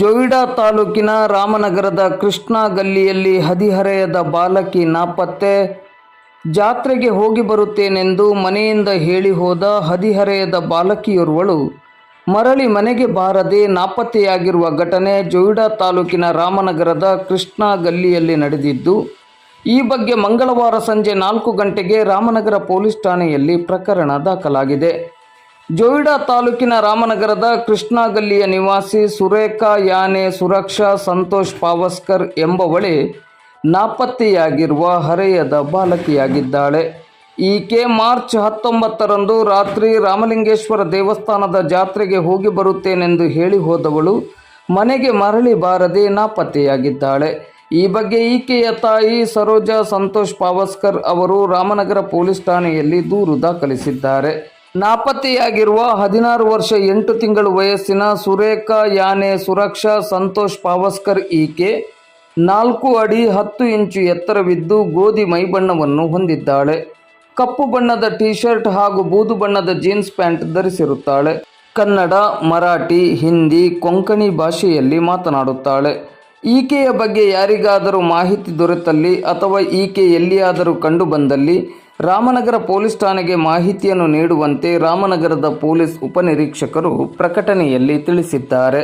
ಜೋಯಿಡಾ ತಾಲೂಕಿನ ರಾಮನಗರದ ಕೃಷ್ಣ ಗಲ್ಲಿಯಲ್ಲಿ ಹದಿಹರೆಯದ ಬಾಲಕಿ ನಾಪತ್ತೆ ಜಾತ್ರೆಗೆ ಹೋಗಿ ಬರುತ್ತೇನೆಂದು ಮನೆಯಿಂದ ಹೇಳಿ ಹೋದ ಹದಿಹರೆಯದ ಬಾಲಕಿಯೋರ್ವಳು, ಮರಳಿ ಮನೆಗೆ ಬಾರದೆ ನಾಪತ್ತೆಯಾಗಿರುವ ಘಟನೆ ಜೋಯಿಡಾ ತಾಲೂಕಿನ ರಾಮನಗರದ ಕೃಷ್ಣ ಗಲ್ಲಿಯಲ್ಲಿ ನಡೆದಿದ್ದು, ಈ ಬಗ್ಗೆ ಮಂಗಳವಾರ ಸಂಜೆ ನಾಲ್ಕು ಗಂಟೆಗೆ ರಾಮನಗರ ಪೊಲೀಸ್ ಠಾಣೆಯಲ್ಲಿ ಪ್ರಕರಣ ದಾಖಲಾಗಿದೆ. ಜೋಯಿಡಾ ತಾಲೂಕಿನ ರಾಮನಗರದ ಕೃಷ್ಣಾಗಲ್ಲಿಯ ನಿವಾಸಿ ಸುರೇಖಾ ಯಾನೆ ಸುರಕ್ಷಾ ಸಂತೋಷ್ ಪಾವಸ್ಕರ್ ಎಂಬವಳೆ ನಾಪತ್ತೆಯಾಗಿರುವ ಹರೆಯದ ಬಾಲಕಿಯಾಗಿದ್ದಾಳೆ. ಈಕೆ ಮಾರ್ಚ್ ಹತ್ತೊಂಬತ್ತರಂದು ರಾತ್ರಿ ರಾಮಲಿಂಗೇಶ್ವರ ದೇವಸ್ಥಾನದ ಜಾತ್ರೆಗೆ ಹೋಗಿ ಬರುತ್ತೇನೆಂದು ಹೇಳಿ ಹೋದವಳು ಮನೆಗೆ ಮರಳಿ ಬಾರದೆ ನಾಪತ್ತೆಯಾಗಿದ್ದಾಳೆ. ಈ ಬಗ್ಗೆ ಈಕೆಯ ತಾಯಿ ಸರೋಜಾ ಸಂತೋಷ್ ಪಾವಸ್ಕರ್ ಅವರು ರಾಮನಗರ ಪೊಲೀಸ್ ಠಾಣೆಯಲ್ಲಿ ದೂರು ದಾಖಲಿಸಿದ್ದಾರೆ. ನಾಪತ್ತೆಯಾಗಿರುವ ಹದಿನಾರು ವರ್ಷ ಎಂಟು ತಿಂಗಳು ವಯಸ್ಸಿನ ಸುರೇಖಾ ಯಾನೆ ಸುರಕ್ಷಾ ಸಂತೋಷ್ ಪಾವಸ್ಕರ್ ಈಕೆ ನಾಲ್ಕು ಅಡಿ ಹತ್ತು ಇಂಚು ಎತ್ತರವಿದ್ದು ಗೋಧಿ ಮೈಬಣ್ಣವನ್ನು ಹೊಂದಿದ್ದಾಳೆ. ಕಪ್ಪು ಬಣ್ಣದ ಟಿ ಶರ್ಟ್ ಹಾಗೂ ಬೂದು ಬಣ್ಣದ ಜೀನ್ಸ್ ಪ್ಯಾಂಟ್ ಧರಿಸಿರುತ್ತಾಳೆ. ಕನ್ನಡ, ಮರಾಠಿ, ಹಿಂದಿ, ಕೊಂಕಣಿ ಭಾಷೆಯಲ್ಲಿ ಮಾತನಾಡುತ್ತಾಳೆ. ಈಕೆಯ ಬಗ್ಗೆ ಯಾರಿಗಾದರೂ ಮಾಹಿತಿ ದೊರೆತಲ್ಲಿ ಅಥವಾ ಈಕೆ ಎಲ್ಲಿಯಾದರೂ ಕಂಡುಬಂದಲ್ಲಿ ರಾಮನಗರ ಪೊಲೀಸ್ ಠಾಣೆಗೆ ಮಾಹಿತಿಯನ್ನು ನೀಡುವಂತೆ ರಾಮನಗರದ ಪೊಲೀಸ್ ಉಪನಿರೀಕ್ಷಕರು ಪ್ರಕಟಣೆಯಲ್ಲಿ ತಿಳಿಸಿದ್ದಾರೆ.